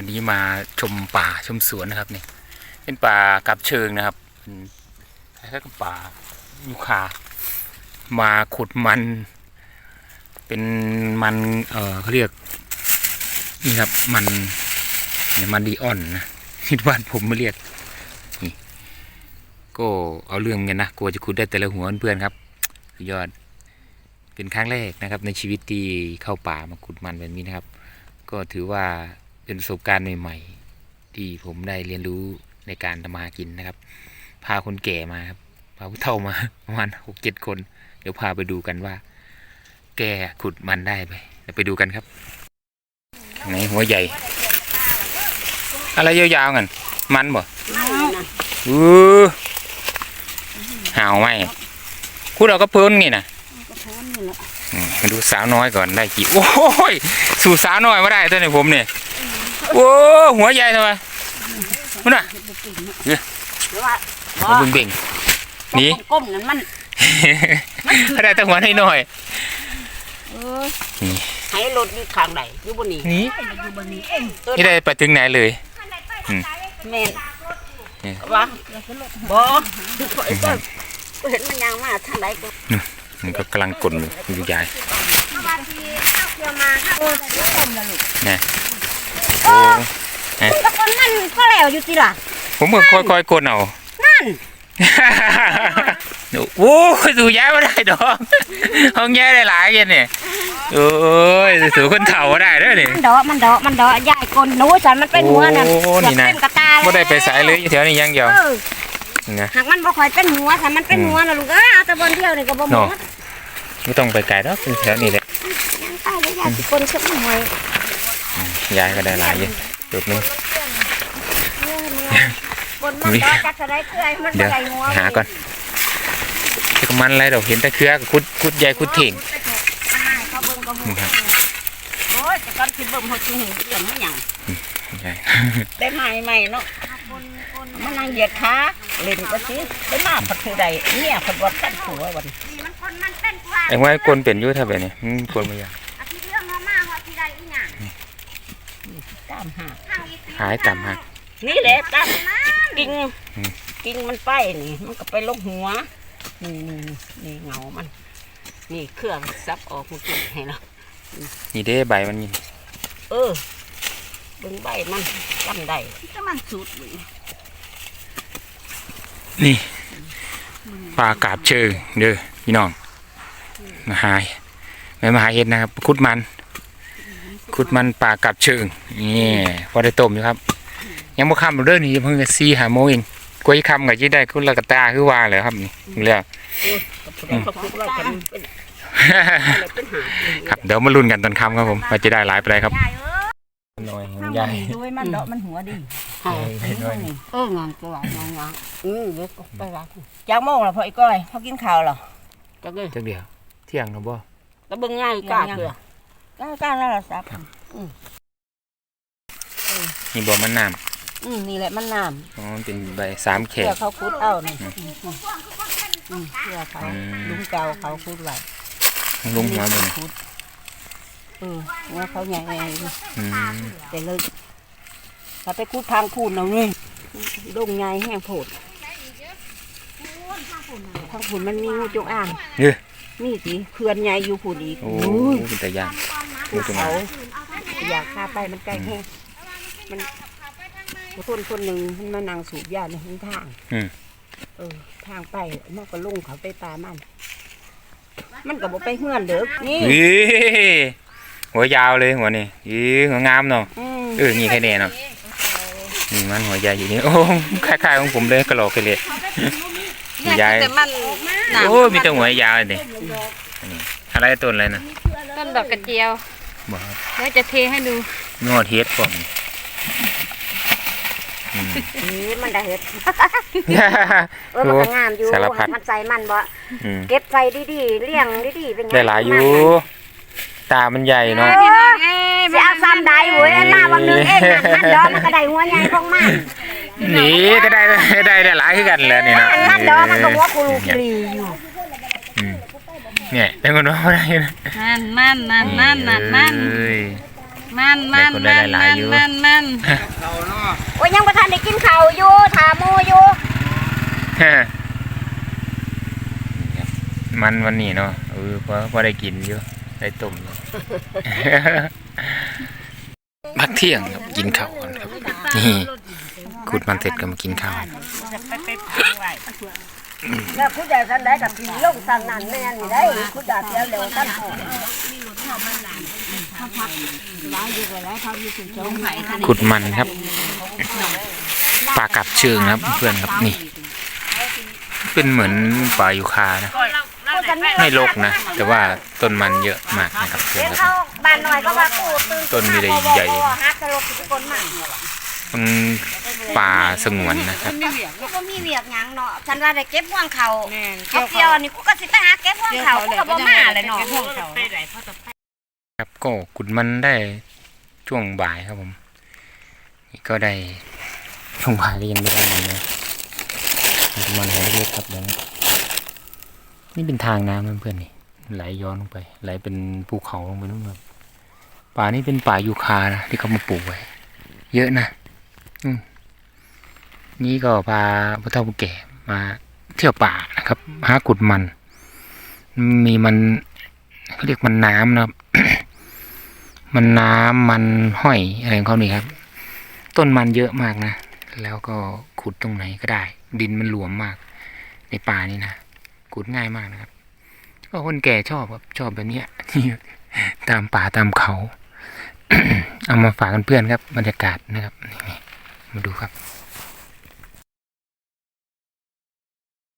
วันนี้มาชมป่าชมสวนนะครับนี่เป็นป่ากับเชิงนะครับเป็นคล้ายๆกับป่ายูคา มาขุดมัน เป็นมันเออเขาเรียกนี่ครับมันเนี่ยมันดีออนนะคิดว่าผมไม่เรียกนี่ก็เอาเรื่องเหมือนะกลัวจะขุดได้แต่ละหัวเพื่อนครับยอดเป็นครั้งแรกนะครับในชีวิตที่เข้าป่ามาขุดมันแบบนี้นะครับ ก็ถือว่า เป็นประสบการณ์ใหม่ๆ ที่ผมได้เรียนรู้ในการทำมาหากินนะครับ พาคนแก่มาครับพาผู้เฒ่ามาประมาณหกเจ็ดคน เดี๋ยวพาไปดูกันว่า แกขุดมันได้ไหมเดี๋ยวไปดูกันครับไหนหัวใหญ่ อะไรยาวๆกันมันบ่อือห่าวไหมพูดเราก็เพิ่นนี่นะอืมมาดูสาวน้อยก่อนได้กี่โอ้ยสู่สาวน้อยมาได้ตัวนี้ผมเนี่ย โอ้หัวใหญ่ทำไมมันน่ะหรือว่าหัวเบ่งๆหนี่ก้มๆนั่นมันได้แต่หัวน้อยเออนี่ให้รถอยู่ข้างใดอยู่บนนี้ๆนี่อยู่บนนี้เองนี่ได้ไปถึงไหนเลยแม่นนี่ว่าบ่ไอ้ต้นก็เห็นมันยางมาทางใดก็มันก็กำลังกลนอยู่อยู่ใหญ่บางทีข้าวเกี่ยวมา เออแต่เดี๋ยวต้มละลูกนะโอ้ตะกอนมันก็แล้วอยู่ติล่ะ ผมก็ค่อยๆกลนเอา นั่น โอ้ยสู่ย้ายมาได้ดอกห้องย้ายได้หลายเกันเนี่ยโอ้ยสู่คนเฒ่ามาได้เด้อนี่มันดอกมันดอกมันดอกยายกลหนูฉันมันเป็นหัวนั่นโอ้นี่นะเกือบเต็มกระตาแล้วไม่ได้ไปสายเลยอยู่แถวนี้อยังเดียวเออนี่นะ หากมันบ่ค่อยเป็นหัวถ้ามันเป็นหัวน่ะลูกเอ้ยเอาแต่บนเดียวนี่ก็บ่หมเนาะดไม่ต้องไปไกลหรอกแถวนี้แหละยังตายแล้วยายสิกลสักหน่อย ยายก็ได้หลายเยอะจุดหนึงบนมันดอกจักจะได้เกลือให้มันเดี๋ยวใส่หัวหาก่อนจะกมันอะไรดอกเห็นแต่เครือก็คุดคุดใหญ่คุดเถ่งเขาเบิ่งก็หูโอ้ยแต่ก่อนคิดเบิ่งเขาสิหูเรื่องมันหยังใหญ่ได้ใหม่ใหม่เนาะมันนั่งเหยียดขาเล่นก็สิได้มาพัดคือใดเนี่ยพัดบ่ทันผัววันมันคนมันเป็นกว่าไอ้ไว้กลนเป็นอยุ่ถ้าแบบนี้มันกลนไม่ยาก อาทิตย์เรื่องมามาว่าที่ใดอีหยัง ตามหาทางอีสีหายต่ำหัก นี่แหละตามกิ่งอืม กิ่งมันไปนี่ มันก็ไปลงหัว นี่นี่นี่เงามัน นี่เครื่องซับออกมันกินให้เรานี่เด้ใบมันนี่เออเบิ่งใบมันจำได้ก็มันสุดเลยนี่ปลากาบเชิงเด้อพี่น้องมาหายไม่มาหาเห็ดนะครับคุดมัน คุดมันปลากาบเชิงนี่พอได้ต้มอยู่ครับ ยังบ่ค่ำเด้อนี่เพิ่งจะสี่หาโมงเองกล้วยค่ำก็จะได้คุณละกะตาคือว่าเลยครับนี่เรื่องเขาพูดว่ากันเป็นอะไรเป็นหาครับเดี๋ยวมาลุ้นกันตอนค่ำครับผมว่าจะได้หลายไปเลยครับยายเอ้ยหน่อยของยายด้วยมันเดาะมันหัวดีเออเห็นด้วยนี่เอองานก็ว่างานงานอือเดี๋ยวก็ไปรักจ้างโมงแล้วพอไอ้ก้อยพอกินข้าวเหรอก็เลยจักเดียวเที่ยงนะบ่ก็เบิ่งง่ายกล้าเถื่อ กล้ากล้าแล้วล่ะครับนี่บ่มันน้อืมนี่แหละมันน้ำอ๋อมันเป็นใบสามำแขเพื่อก เขาคุดเอานี่พวกคือคนเป็นอืมเพื่อเขาอืม ลุงเก่าเขาคุดไว้ลุงหัวมันคุดเออว่าเขาใหญ่ไงอืมแต่เลยถ้าไปคุดทางพูนเอาเลยดงใหญ่แห้งโผดทางพูนมันมีงูจงอ่างเด้อนี่สิเขื่อนใหญ่อยู่พูนอีกโอ้โอ้ยเป็นตาย่าง ภูเขาอยากพาไปมันใกล้แห้งมันคนคนหนึ่งมันมานั่งสูบยาในหนทางอืมเออ ทางไปมันก็ลงเขาไปตามมัน มันก็บอกไปเฮือนเด้อนี่อีหัวยาวเลยหัวนี่อีหัวงามเนาะอืมเออนี่ใครแน่เนาะนี่มันหัวใหญ่อยู่นี่โอ้คล้ายๆของผมเลยกระโหลกเลยยายแต่มันโอ้มีแต่หัวยาวเลยนี่อันนี้อะไรต้นอะไรนะต้นดอกกระเจียว บ่ครับแล้วจะเทให้ดูนวดเฮ็ดผมอืมนี่มันได้เห็ดเออมันก็งามอยู่สารพัดมันใส่มันบ่อืมเก็บใส่ดีๆเลี้ยงดีๆเป็นไงได้หลายอยู่ตามันใหญ่เนาะเออสิเอาซ้ำได้เว้ยมาวันหนึงเองนั่นมันดอกมันก็ได้หัวใหญ่ของมันหนีก็ได้ได้ได้หลายขึ้นกันแหล้วนี่เนาะนั่นดอกมันก็หัวกุลูกลีอยู่อืม เนี่ยเป็นคนว่าได้นะนั่นนั่นนั่นนั่นนั่นนั่นเอ้ยมันมันได้คนได้มันหลายๆมันอยู่มันมันโอ้ยยังประทานได้กินข้าวอยู่ถามหมูอยู่มันวันนี้เนาะเออพอพอได้กินอยู่ได้ต้มอยู่ พักเที่ยงครับกินข้าวกันครับ นี่ขุดมันเสร็จก็มากินข้าว แล้วผู้ใหญ่ท่านใดกับพี่ลงสั่งนั่นแม่นนี่ได้ผู้ใหญ่เดียวเร็วท่านหอขุดมันครับปลากับเชิงครับเพื่อนครับนี่ เป็นเหมือนปลายูคานะไม่รกนะ แต่ว่าต้นมันเยอะมากนะครับเพื่อนเลี้ยงครัเขาบบ้านหน่อยก็ว่ากูตื่นต้นมีได้ใหญ่ฮักตลกทุกคนมามัน ป่าสงวนนะครับกูก็มีเวียกหยังเนาะฉันว่าได้เก็บห่วงเขาเขาเกี่ยวนี่กูก็สิไปหาเก็บห่วงเขากูก็บ่มาเลยเนาะห่วงเขาครับก็ขุดมันได้ช่วงบ่ายครับผมนี่ก็ได้ช่วงบ่ายก็ยังไม่ได้มันเลยขุดมันหัวเล็กๆครับเดี๋ยวนี้นี่เป็นทางน้ำเพื่อนๆนี่ไหลย้อนลงไป ไหลเป็นภูเขาลงไปนู่นครับป่านี่เป็นป่ายูคานะที่เขามาปลูกไว้ เยอะนะอืม นี่ก็พาพระเท่าผู้แก่มาเที่ยวป่านะครับหาขุดมัน มีมันเขาเรียกมันน้ำนะครับ มันน้ำมันห้อยอะไรของเขานี่ครับ ต้นมันเยอะมากนะ แล้วก็ขุดตรงไหนก็ได้ ดินมันหลวมมาก ในป่านี่นะขุดง่ายมากนะครับ ก็คนแก่ชอบครับชอบแบบเนี้ยตามป่าตามเขา เอามาฝากกันเพื่อนครับ บรรยากาศนะครับ มาดูครับ